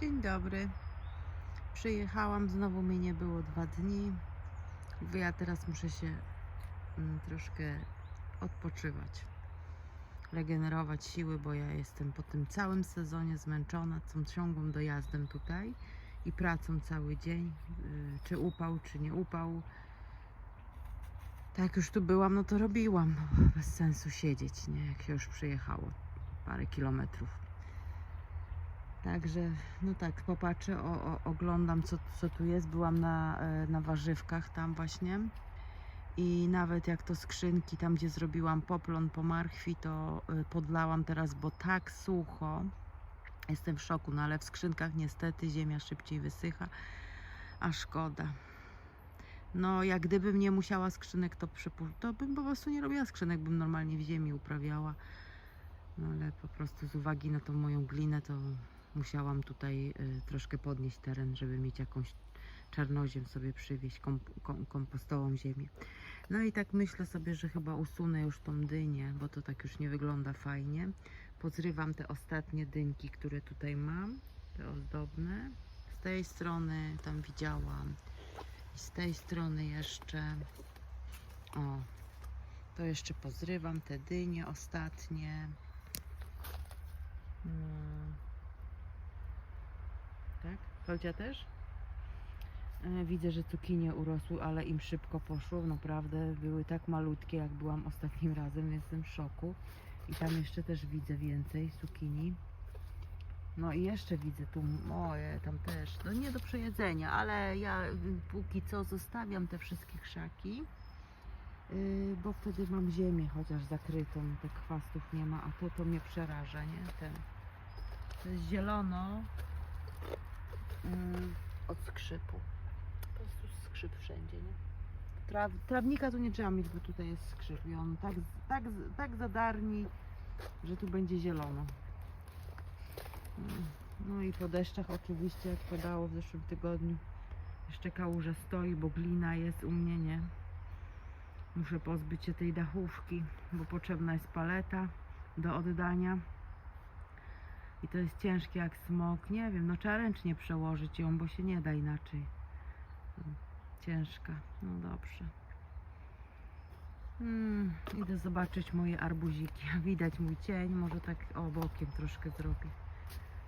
Dzień dobry. Przyjechałam, znowu mnie nie było dwa dni. Ja teraz muszę się mm, troszkę odpoczywać, regenerować siły, bo ja jestem po tym całym sezonie zmęczona, tą ciągłym dojazdem tutaj i pracą cały dzień, y, czy upał, czy nie upał. Tak jak już tu byłam, no to robiłam. Bez sensu siedzieć, nie? Jak się już przyjechało parę kilometrów. Także, no tak, popatrzę, o, o, oglądam co, co tu jest. Byłam na, e, na warzywkach tam właśnie. I nawet jak to skrzynki, tam gdzie zrobiłam poplon po marchwi, to e, podlałam teraz, bo tak sucho. Jestem w szoku, no ale w skrzynkach niestety ziemia szybciej wysycha, a szkoda. No, jak gdybym nie musiała skrzynek, to, przypu- to bym po prostu nie robiła skrzynek, bym normalnie w ziemi uprawiała. No ale po prostu z uwagi na tą moją glinę, to musiałam tutaj y, troszkę podnieść teren, żeby mieć jakąś czarnoziem sobie przywieźć, komp- kom- kompostową ziemię. No i tak myślę sobie, że chyba usunę już tą dynię, bo to tak już nie wygląda fajnie. Pozrywam te ostatnie dynki, które tutaj mam, te ozdobne. Z tej strony tam widziałam i z tej strony jeszcze. O, to jeszcze pozrywam te dynie ostatnie. Mm. Kolcia też? E, Widzę, że cukinie urosły, ale im szybko poszło. Naprawdę były tak malutkie, jak byłam ostatnim razem. Jestem w szoku. I tam jeszcze też widzę więcej cukinii. No i jeszcze widzę tu moje, tam też. No nie do przejedzenia, ale ja y, póki co zostawiam te wszystkie krzaki. Yy, bo wtedy mam ziemię chociaż zakrytą, tych chwastów nie ma, a to to mnie przeraża, nie? Ten, to jest zielono yy, od skrzypu. Po prostu skrzyp wszędzie, nie? Traw, trawnika tu nie trzeba mieć, bo tutaj jest skrzyp i on tak, tak, tak zadarni, że tu będzie zielono. Mm, No i po deszczach oczywiście, jak padało w zeszłym tygodniu, jeszcze kałuża stoi, bo glina jest u mnie, nie? Muszę pozbyć się tej dachówki, bo potrzebna jest paleta do oddania. I to jest ciężkie jak smok. Nie wiem, no trzeba ręcznie przełożyć ją, bo się nie da inaczej. Ciężka. No dobrze. Hmm, idę zobaczyć moje arbuziki. Widać mój cień, może tak o bokiem troszkę zrobię.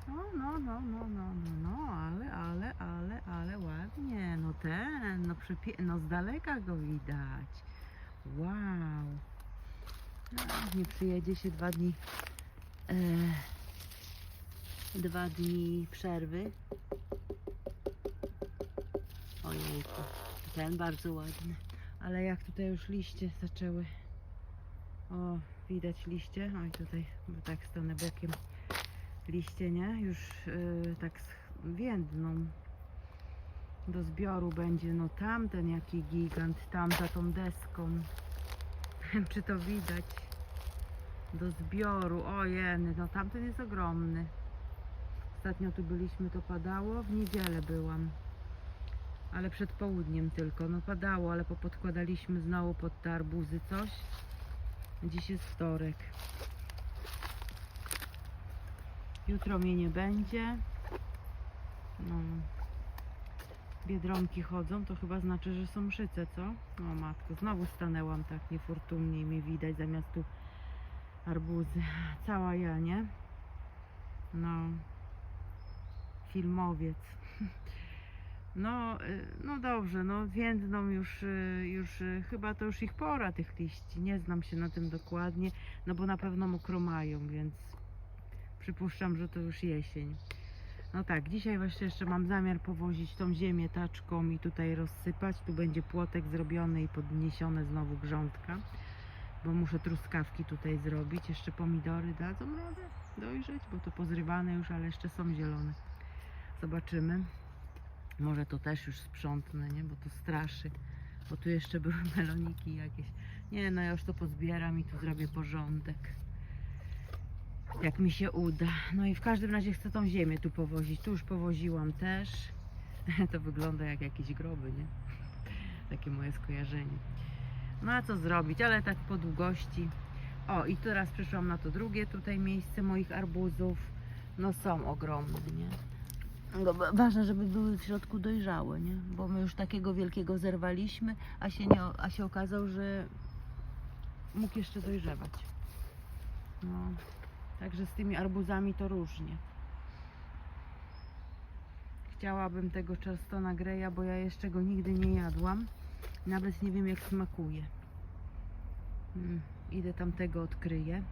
No, no, no, no, no, no, no, ale, ale, ale, ale ładnie. No ten, no no z daleka go widać. Wow. A, nie przyjedzie się dwa dni. E, dwa dni przerwy. Ojejku, ten bardzo ładny. Ale jak tutaj już liście zaczęły. O, widać liście. Oj, tutaj, tak stanę bokiem. Liście, nie? Już y, tak więdną. Do zbioru będzie, no tamten jaki gigant, tam za tą deską. Nie wiem, czy to widać. Do zbioru, ojeny, no tamten jest ogromny. Ostatnio tu byliśmy, to padało, w niedzielę byłam. Ale przed południem tylko, no padało, ale popodkładaliśmy znowu pod te arbuzy coś. Dziś jest wtorek. Jutro mnie nie będzie. No. Biedronki chodzą, to chyba znaczy, że są mszyce, co? O matko, znowu stanęłam tak niefortunnie i mnie widać zamiast tu arbuzy. Cała ja, nie? No. Filmowiec. No, y, no dobrze, no więdną już, y, już y, chyba to już ich pora tych liści. Nie znam się na tym dokładnie, no bo na pewno mokro mają, więc przypuszczam, że to już jesień. No tak, dzisiaj właśnie jeszcze mam zamiar powozić tą ziemię taczką i tutaj rozsypać. Tu będzie płotek zrobiony i podniesione znowu grządka, bo muszę truskawki tutaj zrobić. Jeszcze pomidory dadzą radę dojrzeć, bo to pozrywane już, ale jeszcze są zielone. Zobaczymy. Może to też już sprzątnę, nie? Bo to straszy. Bo tu jeszcze były meloniki jakieś. Nie, no ja już to pozbieram i tu zrobię porządek jak mi się uda. No i w każdym razie chcę tą ziemię tu powozić. Tu już powoziłam też. To wygląda jak jakieś groby, nie? Takie moje skojarzenie. No a co zrobić, ale tak po długości. O, i teraz przyszłam na to drugie tutaj miejsce moich arbuzów. No są ogromne, nie? No, wa- ważne, żeby były w środku dojrzałe, nie? Bo my już takiego wielkiego zerwaliśmy, a się, nie, a się okazało, że Mógł jeszcze dojrzewać. No, także z tymi arbuzami to różnie. Chciałabym tego Charlestona Greya, bo ja jeszcze go nigdy nie jadłam. Nawet nie wiem jak smakuje. Mm, idę tam tego odkryję.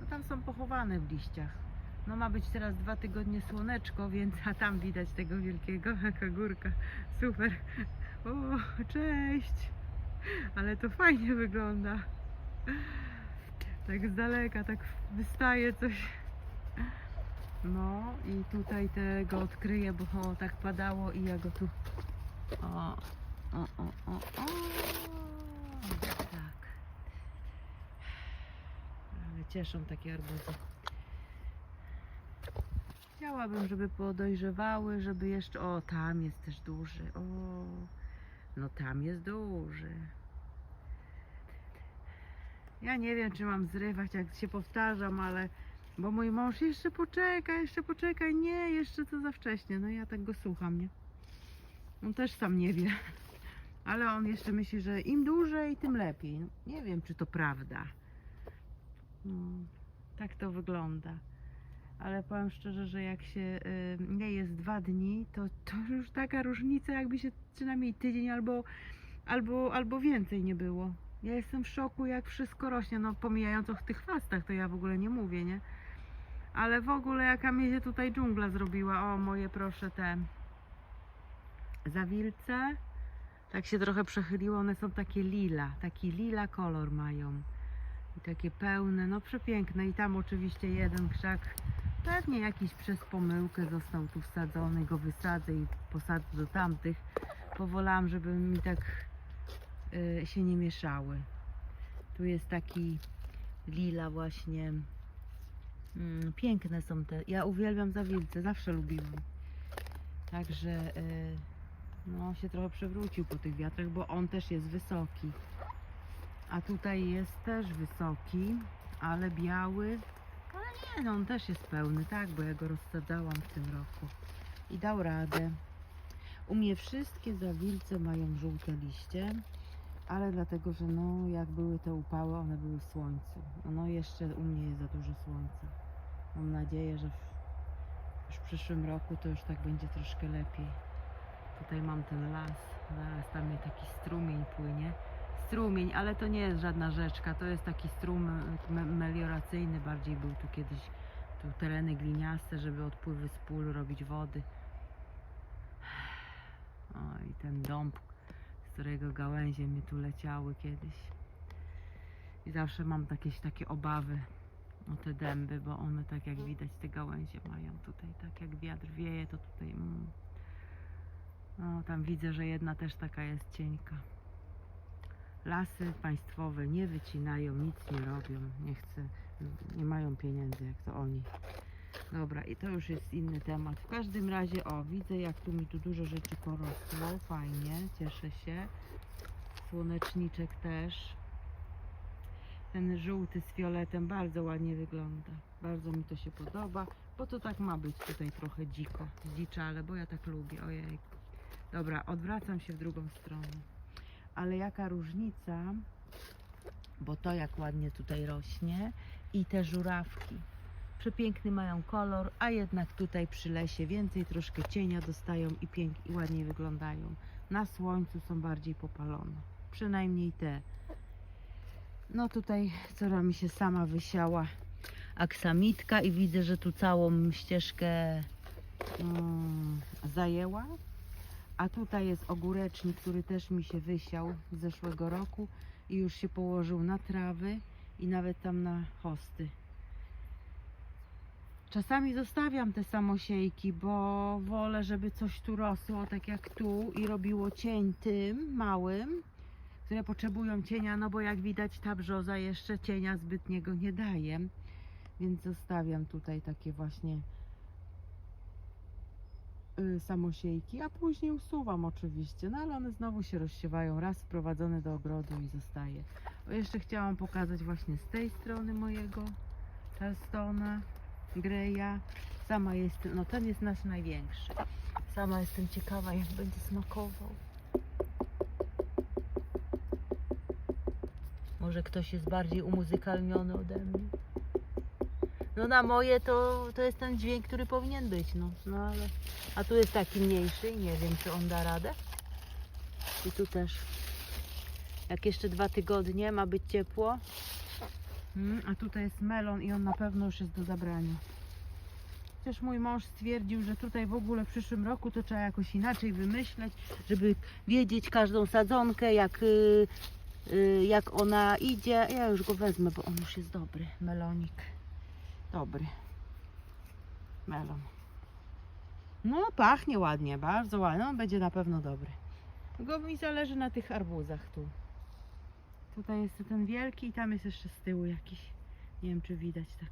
No tam są pochowane w liściach. No ma być teraz dwa tygodnie słoneczko, więc a tam widać tego wielkiego, jaka górka. Super. O, cześć. Ale to fajnie wygląda. Tak z daleka, tak wystaje coś. No i tutaj tego odkryję, bo o, tak padało i ja go tu. O, o, o, o, o. Tak. Ale cieszą takie arbuzy. Chciałabym, żeby podojrzewały, żeby jeszcze. O, tam jest też duży. O, no tam jest duży. Ja nie wiem, czy mam zrywać, jak się powtarzam, ale. Bo mój mąż jeszcze poczekaj, jeszcze poczekaj, nie, jeszcze to za wcześnie. No ja tak go słucham, nie? On też sam nie wie. Ale on jeszcze myśli, że im dłużej, tym lepiej. Nie wiem, czy to prawda. No, tak to wygląda. Ale powiem szczerze, że jak się y, nie jest dwa dni, to, to już taka różnica, jakby się przynajmniej tydzień albo, albo, albo więcej nie było. Ja jestem w szoku, jak wszystko rośnie. No, pomijając o tych chwastach, to ja w ogóle nie mówię, nie? Ale w ogóle jaka mi się tutaj dżungla zrobiła. O, moje proszę te zawilce. Tak się trochę przechyliło, one są takie lila, taki lila kolor mają. I takie pełne, no przepiękne. I tam oczywiście jeden krzak, pewnie jakiś przez pomyłkę został tu wsadzony, go wysadzę i posadzę do tamtych. Powolałam, żeby mi tak y, się nie mieszały. Tu jest taki lila właśnie. Mm, piękne są te. Ja uwielbiam zawilce, zawsze lubiłam. Także y, no się trochę przewrócił po tych wiatrach, bo on też jest wysoki. A tutaj jest też wysoki, ale biały. Ale nie, no on też jest pełny, tak, bo ja go rozsadzałam w tym roku. I dał radę. U mnie wszystkie zawilce mają żółte liście, ale dlatego, że no jak były te upały, one były w słońcu. No jeszcze u mnie jest za dużo słońca. Mam nadzieję, że w, już w przyszłym roku to już tak będzie troszkę lepiej. Tutaj mam ten las, zaraz tam jest taki strumień płynie. Strumień, ale to nie jest żadna rzeczka, to jest taki strum me- melioracyjny, bardziej był tu kiedyś tu tereny gliniaste, żeby odpływy z pól robić wody. O i ten dąb, z którego gałęzie mi tu leciały kiedyś. I zawsze mam jakieś takie obawy o te dęby, bo one tak jak widać te gałęzie mają tutaj, tak jak wiatr wieje, to tutaj mm, no, tam widzę, że jedna też taka jest cienka. Lasy państwowe nie wycinają, nic nie robią, nie chcę, nie mają pieniędzy jak to oni. Dobra, i to już jest inny temat. W każdym razie, o, widzę jak tu mi tu dużo rzeczy porosło, fajnie, cieszę się. Słoneczniczek też. Ten żółty z fioletem bardzo ładnie wygląda. Bardzo mi to się podoba, bo to tak ma być tutaj trochę dziko, zdziczale, bo ja tak lubię, ojej. Dobra, odwracam się w drugą stronę. Ale jaka różnica, bo to jak ładnie tutaj rośnie i te żurawki. Przepiękny mają kolor, a jednak tutaj przy lesie więcej troszkę cienia dostają i pięknie i ładniej wyglądają. Na słońcu są bardziej popalone. Przynajmniej te. No tutaj cora mi się sama wysiała aksamitka i widzę, że tu całą ścieżkę mm, zajęła. A tutaj jest ogórecznik, który też mi się wysiał z zeszłego roku i już się położył na trawy i nawet tam na hosty. Czasami zostawiam te samosiejki, bo wolę, żeby coś tu rosło, tak jak tu i robiło cień tym małym, które potrzebują cienia, no bo jak widać ta brzoza jeszcze cienia zbytniego nie daje. Więc zostawiam tutaj takie właśnie samosiejki, a później usuwam oczywiście, no ale one znowu się rozsiewają, raz wprowadzone do ogrodu i zostaje. Jeszcze chciałam pokazać właśnie z tej strony mojego Charlestona. greja. Sama jestem, no ten jest nasz największy. Sama jestem ciekawa, jak będzie smakował. Może ktoś jest bardziej umuzykalniony ode mnie. No na moje to, to jest ten dźwięk, który powinien być, no. no ale... A tu jest taki mniejszy i nie wiem, czy on da radę. I tu też. Jak jeszcze dwa tygodnie ma być ciepło. Mm, a tutaj jest melon i on na pewno już jest do zabrania. Chociaż mój mąż stwierdził, że tutaj w ogóle w przyszłym roku to trzeba jakoś inaczej wymyśleć, żeby wiedzieć każdą sadzonkę, jak, y, y, jak ona idzie. Ja już go wezmę, bo on już jest dobry. melonik. Dobry. Melon. No, pachnie ładnie, bardzo ładnie. On będzie na pewno dobry. Tylko mi zależy na tych arbuzach tu. Tutaj jest ten wielki i tam jest jeszcze z tyłu jakiś. Nie wiem, czy widać tak.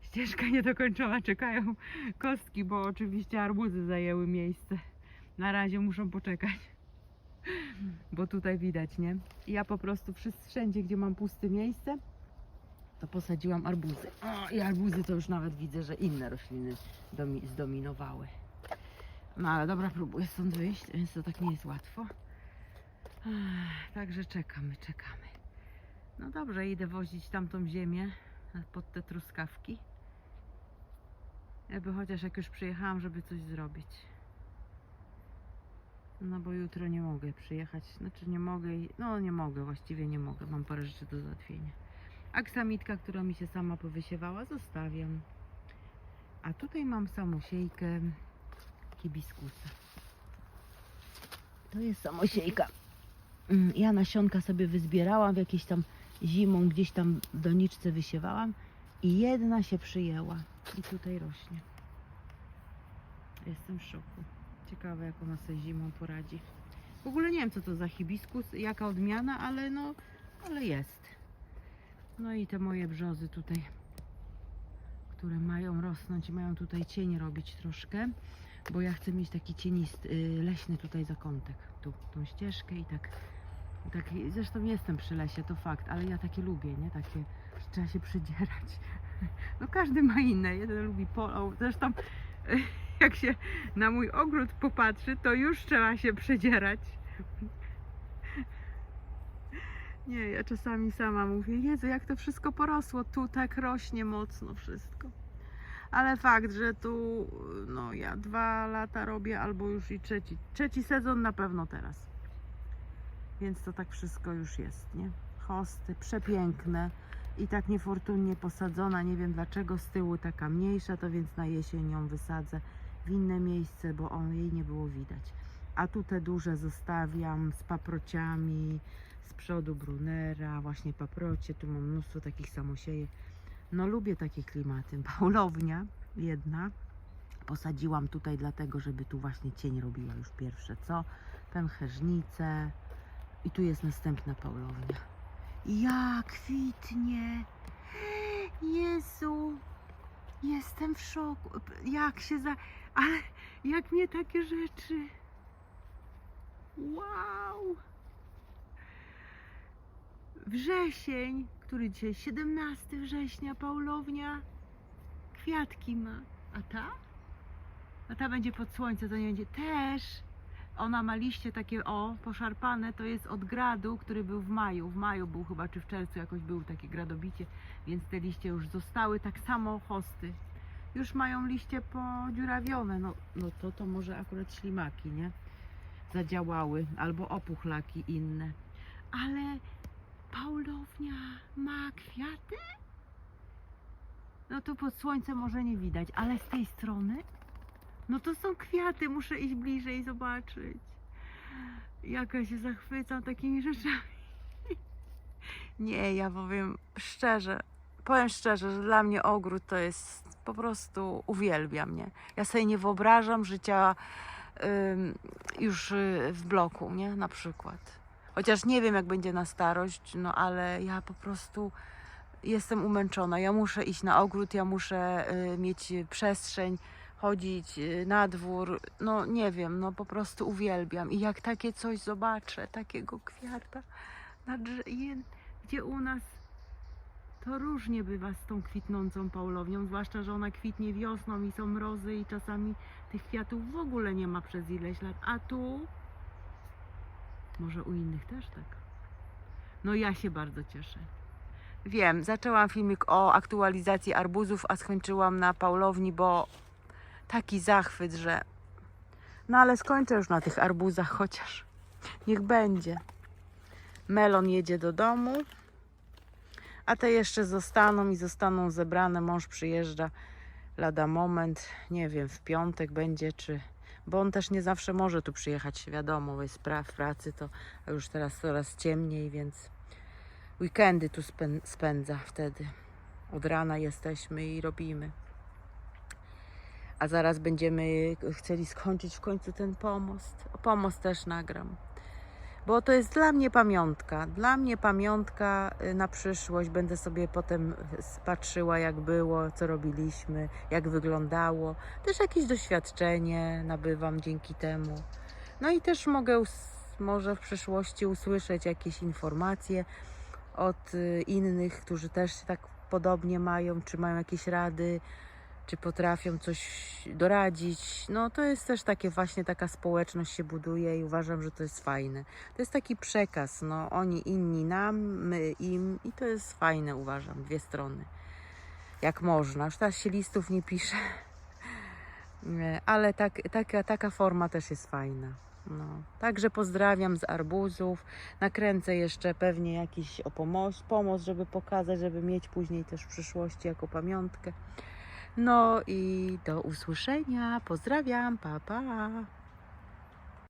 Ścieżka niedokończona, czekają kostki, bo oczywiście arbuzy zajęły miejsce. Na razie muszą poczekać. Bo tutaj widać, nie? Ja po prostu wszędzie, gdzie mam puste miejsce, to posadziłam arbuzy. O, I arbuzy to już nawet widzę, że inne rośliny domi- zdominowały. No ale dobra, próbuję stąd wyjść, więc to tak nie jest łatwo. Także czekamy, czekamy. No dobrze, idę wozić tamtą ziemię pod te truskawki. Jakby chociaż jak już przyjechałam, żeby coś zrobić. No bo jutro nie mogę przyjechać. Znaczy nie mogę. No nie mogę, właściwie nie mogę. Mam parę rzeczy do załatwienia. Aksamitka, która mi się sama powysiewała, zostawiam. A tutaj mam samosiejkę hibiskusa. To jest samosiejka. Mm, Ja nasionka sobie wyzbierałam w jakieś tam zimą, gdzieś tam w doniczce wysiewałam i jedna się przyjęła i tutaj rośnie. Jestem w szoku. Ciekawe, jak ona sobie zimą poradzi. W ogóle nie wiem, co to za hibiskus, jaka odmiana, ale no, ale jest. No i te moje brzozy tutaj, które mają rosnąć i mają tutaj cień robić troszkę, bo ja chcę mieć taki cienisty, y, leśny tutaj zakątek, tu, tą ścieżkę i tak, tak, zresztą jestem przy lesie, to fakt, ale ja takie lubię, nie, takie, że trzeba się przedzierać. No każdy ma inne, jeden lubi polo, zresztą jak się na mój ogród popatrzy, to już trzeba się przedzierać. Nie, ja czasami sama mówię, Jezu, jak to wszystko porosło, tu tak rośnie mocno wszystko. Ale fakt, że tu, no ja dwa lata robię, albo już i trzeci, trzeci sezon na pewno teraz. Więc to tak wszystko już jest, nie? Hosty, przepiękne i tak niefortunnie posadzona, nie wiem dlaczego, z tyłu taka mniejsza, to więc na jesień ją wysadzę w inne miejsce, bo on jej nie było widać. A tu te duże zostawiam z paprociami, z przodu brunera, właśnie paprocie, tu mam mnóstwo takich samosiejek. No lubię takie klimaty. Paulownia jedna. Posadziłam tutaj dlatego, żeby tu właśnie cień robiła już pierwsze, co? Pęcherzycę. I tu jest następna paulownia. Ja kwitnie! Jezu! Jestem w szoku. Jak się za... Ale jak mnie takie rzeczy... Wow! Wrzesień, który dzisiaj 17 września, Paulownia, kwiatki ma. A ta? A ta będzie pod słońce, to nie będzie. Też ona ma liście takie, o, poszarpane, to jest od gradu, który był w maju. W maju był chyba, czy w czerwcu jakoś był takie gradobicie, więc te liście już zostały. Tak samo hosty. Już mają liście podziurawione. No, no to to może akurat ślimaki, nie? Zadziałały. Albo opuchlaki inne. Ale Paulownia ma kwiaty? No tu pod słońcem może nie widać, ale z tej strony? No to są kwiaty, muszę iść bliżej zobaczyć. Jaka się zachwycam takimi rzeczami. Nie, ja powiem szczerze, powiem szczerze, że dla mnie ogród to jest po prostu uwielbia mnie. Ja sobie nie wyobrażam życia już y, w bloku, nie? Na przykład. Chociaż nie wiem, jak będzie na starość, no ale ja po prostu jestem umęczona. Ja muszę iść na ogród, ja muszę y, mieć przestrzeń, chodzić y, na dwór. No nie wiem, no po prostu uwielbiam. I jak takie coś zobaczę, takiego kwiata, na gdzie u nas To różnie bywa z tą kwitnącą paulownią, zwłaszcza, że ona kwitnie wiosną i są mrozy i czasami tych kwiatów w ogóle nie ma przez ileś lat. A tu może u innych też tak. No ja się bardzo cieszę. Wiem, zaczęłam filmik o aktualizacji arbuzów, a skończyłam na paulowni, bo taki zachwyt, że no ale skończę już na tych arbuzach chociaż. Niech będzie. Melon jedzie do domu, a te jeszcze zostaną i zostaną zebrane. Mąż przyjeżdża lada moment. Nie wiem, w piątek będzie, czy. Bo on też nie zawsze może tu przyjechać, wiadomo, jest pra- w pracy, to już teraz coraz ciemniej, więc weekendy tu spę- spędza wtedy. Od rana jesteśmy i robimy. A zaraz będziemy chcieli skończyć w końcu ten pomost. O pomost też nagram. Bo to jest dla mnie pamiątka. Dla mnie pamiątka y, na przyszłość. Będę sobie potem patrzyła, jak było, co robiliśmy, jak wyglądało. Też jakieś doświadczenie nabywam dzięki temu. No i też mogę może w przyszłości usłyszeć jakieś informacje od y, innych, którzy też tak podobnie mają, czy mają jakieś rady, czy potrafią coś doradzić. No to jest też takie właśnie taka społeczność się buduje i uważam, że to jest fajne. To jest taki przekaz, no oni inni nam, my im i to jest fajne uważam, dwie strony. Jak można. Już teraz się listów nie pisze, ale tak, taka, taka forma też jest fajna. No. Także pozdrawiam z arbuzów. Nakręcę jeszcze pewnie jakiś o pomoc, pomoc, żeby pokazać, żeby mieć później też w przyszłości jako pamiątkę. No i do usłyszenia. Pozdrawiam. Pa, pa.